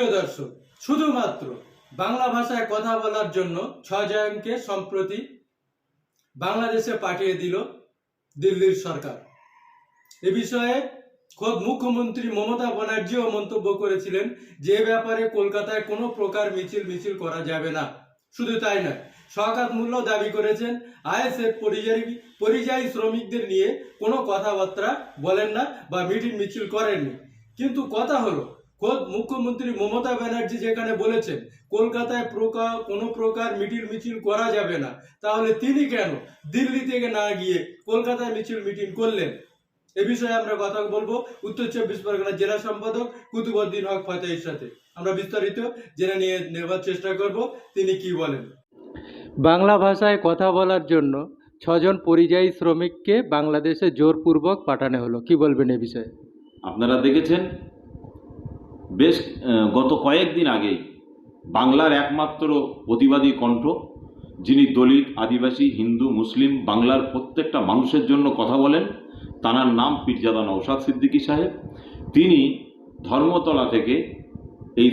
সুপ্রিয় দর্শক, শুধুমাত্র বাংলা ভাষায় কথা বলার জন্য ছয় জয়নকে সম্প্রতি বাংলাদেশে পাঠিয়ে দিল দিল্লির সরকার। এ বিষয়ে খোদ মুখ্যমন্ত্রী মমতা ব্যানার্জিও মন্তব্য করেছিলেন যে ব্যাপারে কলকাতায় কোনো প্রকার মিছিল মিছিল করা যাবে না। শুধু তাই নয় শওকাত মূল্য দাবি করেছেন আইএসএফ পরিযায়ী পরিযায়ী শ্রমিকদের নিয়ে কোনো কথাবার্তা বলেন না বা মিটিং মিছিল করেননি। কিন্তু কথা হলো খোদ মুখ্যমন্ত্রী মমতা ব্যানার্জি যেখানে বলেছেন কলকাতায় প্রকার কোনো প্রকার মিটিং মিছিল করা যাবে না। তাহলে তিনি কেন দিল্লি থেকে না গিয়ে কলকাতায় মিছিল মিটিং করলেন? এ বিষয়ে আমরা কথা বলব। উত্তর চব্বিশ পরগনা জেলা সম্পাদক কুতুবুদ্দিন হক ফতেহের সাথে। আমরা বিস্তারিত জেনে নিয়ে নেবার চেষ্টা করব। তিনি কি বলেন? বাংলা ভাষায় কথা বলার জন্য ছজন পরিযায়ী শ্রমিককে বাংলাদেশে জোরপূর্বক পাঠানো হলো। কি বলবেন এ বিষয়ে? আপনারা দেখেছেন বেশ গত কয়েকদিন আগেই বাংলার একমাত্র প্রতিবাদী কণ্ঠ, যিনি দলিত, আদিবাসী, হিন্দু, মুসলিম, বাংলার প্রত্যেকটা মানুষের জন্য কথা বলেন তাঁর নাম পীরজাদা নৌসাদ সিদ্দিকী সাহেব। তিনি ধর্মতলা থেকে এই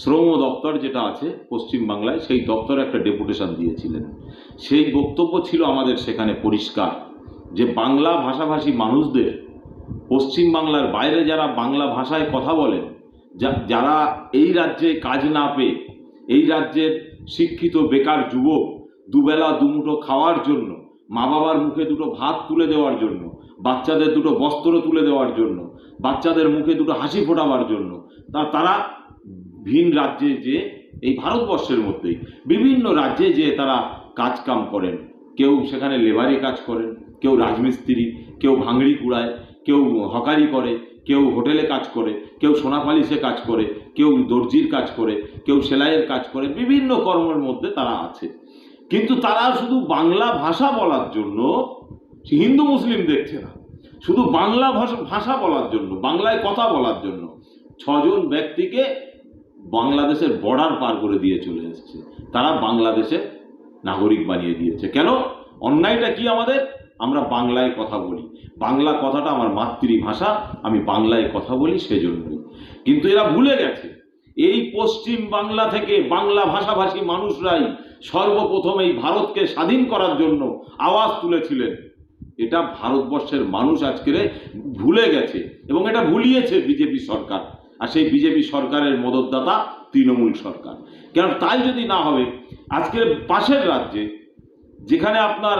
শ্রম দপ্তর যেটা আছে পশ্চিম বাংলায়, সেই দপ্তরে একটা ডেপুটেশন দিয়েছিলেন। সেই বক্তব্য ছিল আমাদের সেখানে পরিষ্কার, যে বাংলা ভাষাভাষী মানুষদের, পশ্চিম বাংলার বাইরে যারা বাংলা ভাষায় কথা বলেন যারা এই রাজ্যে কাজ না পেয়ে, এই রাজ্যের শিক্ষিত বেকার যুবক দুবেলা দুমুঠো খাওয়ার জন্য মা বাবার মুখে দুটো ভাত তুলে দেওয়ার জন্য, বাচ্চাদের দুটো বস্ত্র তুলে দেওয়ার জন্য, বাচ্চাদের মুখে দুটো হাসি ফোটাবার জন্য, তা, তারা ভিন রাজ্যে যে, এই ভারতবর্ষের মধ্যেই, বিভিন্ন রাজ্যে যে তারা কাজ কাম করেন, কেউ সেখানে লেবারি কাজ করেন, কেউ রাজমিস্ত্রি, কেউ ভাঙড়ি কুড়ায় কেউ হকারি করে, কেউ হোটেলে কাজ করে, কেউ সোনা পালিশে কাজ করে, কেউ দর্জির কাজ করে, কেউ সেলাইয়ের কাজ করে, বিভিন্ন কর্মের মধ্যে তারা আছে। কিন্তু তারা শুধু বাংলা ভাষা বলার জন্য হিন্দু মুসলিম দেখছে না। শুধু বাংলা ভাষা ভাষা বলার জন্য, বাংলায় কথা বলার জন্য ছজন ব্যক্তিকে বাংলাদেশের বর্ডার পার করে দিয়ে চলে এসেছে। তারা বাংলাদেশের নাগরিক বানিয়ে দিয়েছে। কেন? অন্যায়টা কি আমাদের? আমরা বাংলায় কথা বলি। বাংলা কথাটা আমার মাতৃভাষা, আমি বাংলায় কথা বলি সেজন্যই কিন্তু এরা ভুলে গেছে। এই পশ্চিম বাংলা থেকে বাংলা ভাষাভাষী মানুষরাই সর্বপ্রথম এই ভারতকে স্বাধীন করার জন্য আওয়াজ তুলেছিলেন। এটা ভারতবর্ষের মানুষ আজকের ভুলে গেছে এবং এটা ভুলিয়েছে বিজেপি সরকার। আর সেই বিজেপি সরকারের মদতদাতা তৃণমূল সরকার। কেন তাই যদি না হবে, আজকের পাশের রাজ্যে যেখানে আপনার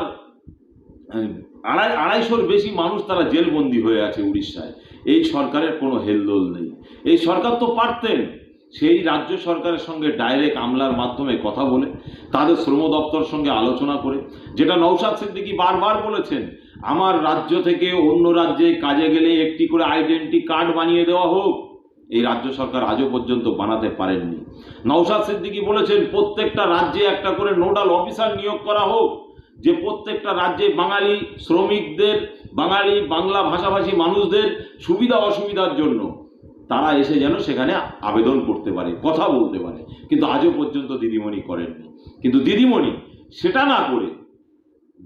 আড়াই আড়াইশোর বেশি মানুষ তারা জেলবন্দি হয়ে আছে উড়িষ্যায়। এই সরকারের কোনো হেলদোল নেই। এই সরকার তো পারতেন। সেই রাজ্য সরকারের সঙ্গে ডাইরেক্ট আমলার মাধ্যমে কথা বলে, তাদের শ্রম দপ্তর সঙ্গে আলোচনা করে, যেটা নৌসাদ সিদ্দিকি বারবার বলেছেন, আমার রাজ্য থেকে অন্য রাজ্যে কাজে গেলে একটি করে আইডেন্টি কার্ড বানিয়ে দেওয়া হোক। এই রাজ্য সরকার আজও পর্যন্ত বানাতে পারেননি। নৌসাদ সিদ্দিকি বলেছেন, প্রত্যেকটা রাজ্যে একটা করে নোডাল অফিসার নিয়োগ করা হোক। যে প্রত্যেকটা রাজ্যে বাঙালি শ্রমিকদের, বাঙালি বাংলা ভাষাভাষী মানুষদের সুবিধা অসুবিধার জন্য তারা এসে যেন সেখানে আবেদন করতে পারে, কথা বলতে পারে। কিন্তু আজও পর্যন্ত দিদিমণি করেননি। কিন্তু দিদিমণি, সেটা না করে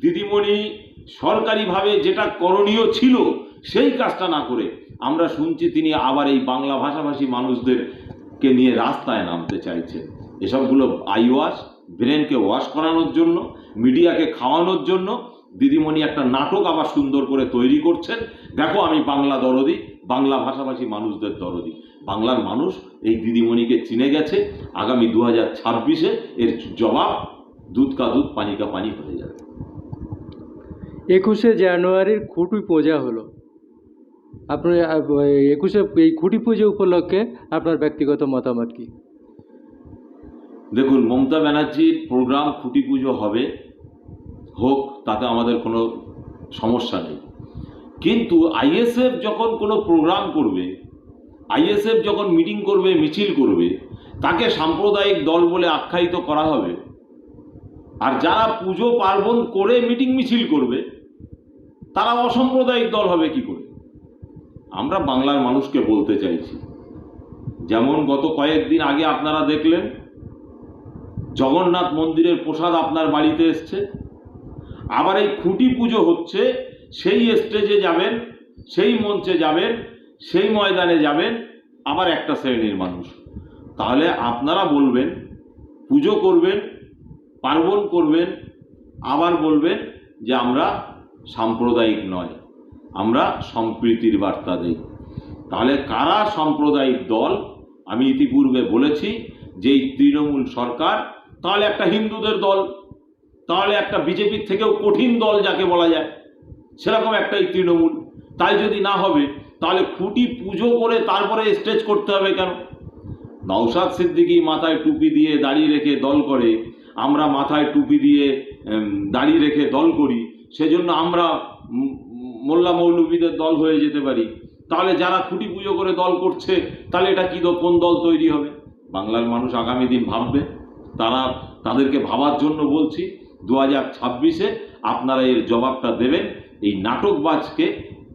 দিদিমণি সরকারিভাবে যেটা করণীয় ছিল সেই কাজটা না করে আমরা শুনছি তিনি আবার এই বাংলা ভাষাভাষী মানুষদেরকে নিয়ে রাস্তায় নামতে চাইছেন। এসবগুলো আই ওয়াশ ব্রেনকে ওয়াশ করানোর জন্য, মিডিয়াকে খাওয়ানোর জন্য দিদিমণি একটা নাটক আবার সুন্দর করে তৈরি করছেন। দেখো আমি বাংলা দরদি, বাংলা ভাষাভাষী মানুষদের দরদি। বাংলার মানুষ এই দিদিমণিকে চিনে গেছে, আগামী দু হাজার ছাব্বিশে এর জবাব দুধ কা দুধ, পানি কা পানি হয়ে যাবে। একুশে জানুয়ারির খুঁটি পূজা হলো। আপনার একুশে, এই খুঁটি পুজো উপলক্ষে আপনার ব্যক্তিগত মতামত কি? দেখুন, মমতা ব্যানার্জির প্রোগ্রাম খুঁটি পুজো হবে, হোক, তাতে আমাদের কোনো সমস্যা নেই। কিন্তু আইএসএফ যখন কোনো প্রোগ্রাম করবে আইএসএফ যখন মিটিং করবে, মিছিল করবে, তাকে সাম্প্রদায়িক দল বলে আখ্যায়িত করা হবে। আর যারা পুজো পার্বণ করে মিটিং মিছিল করবে, তারা অসাম্প্রদায়িক দল হবে কি করে? আমরা বাংলার মানুষকে বলতে চাইছি। যেমন গত কয়েকদিন আগে আপনারা দেখলেন জগন্নাথ মন্দিরের প্রসাদ আপনার বাড়িতে এসছে। আবার এই খুঁটি পুজো হচ্ছে, সেই স্টেজে যাবেন, সেই মঞ্চে যাবেন, সেই ময়দানে যাবেন, আবার একটা শ্রেণির মানুষ। তাহলে আপনারা বলবেন, পুজো করবেন, পার্বণ করবেন, আবার বলবেন যে আমরা সাম্প্রদায়িক নয়, আমরা সম্প্রীতির বার্তা দিই। তাহলে কারা সাম্প্রদায়িক দল? আমি ইতিপূর্বে বলেছি যে তৃণমূল সরকার তাহলে একটা হিন্দুদের দল, তাহলে একটা বিজেপির থেকেও কঠিন দল যাকে বলা যায়, সেরকম একটাই তৃণমূল। তাই যদি না হবে, তাহলে খুঁটি পুজো করে তারপরে স্টেজ করতে হবে কেন? নওশাদ সিদ্দিকি মাথায় টুপি দিয়ে দাঁড়িয়ে রেখে দল করে, আমরা মাথায় টুপি দিয়ে দাঁড়িয়ে রেখে দল করি, সেজন্য আমরা মোল্লা মৌলবীদের দল হয়ে যেতে পারি। তাহলে যারা খুঁটি পুজো করে দল করছে, তাহলে এটা কি কোন দল তৈরি হবে? বাংলার মানুষ আগামী দিন ভাববে। তারা তাদেরকে ভাবার জন্য বলছি দু হাজার ছাব্বিশে আপনারা এর জবাবটা দেবেন এই নাটকবাজকে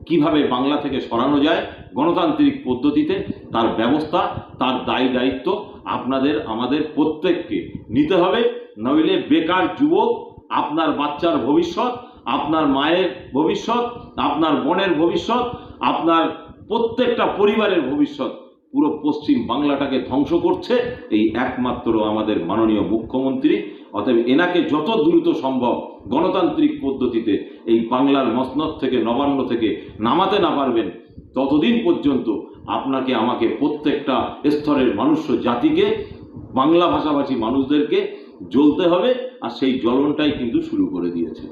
কীভাবে বাংলা থেকে সরানো যায় গণতান্ত্রিক পদ্ধতিতে, তার ব্যবস্থা, তার দায় দায়িত্ব আপনাদের, আমাদের প্রত্যেককে নিতে হবে। নইলে বেকার যুবক, আপনার বাচ্চার ভবিষ্যৎ, আপনার মায়ের ভবিষ্যৎ, আপনার বোনের ভবিষ্যৎ, আপনার প্রত্যেকটা পরিবারের ভবিষ্যৎ পুরো পশ্চিম বাংলাটাকে ধ্বংস করছে এই একমাত্র আমাদের মাননীয় মুখ্যমন্ত্রী। অতএব এনাকে যত দ্রুত সম্ভব গণতান্ত্রিক পদ্ধতিতে এই বাংলার মসনদ থেকে, নবান্ন থেকে নামাতে না পারবেন, ততদিন পর্যন্ত আপনাকে, আমাকে প্রত্যেকটা স্তরের মানুষ জাতিকে, বাংলা ভাষাভাষী মানুষদেরকে জ্বলতে হবে, আর সেই জ্বলনটাই কিন্তু শুরু করে দিয়েছে।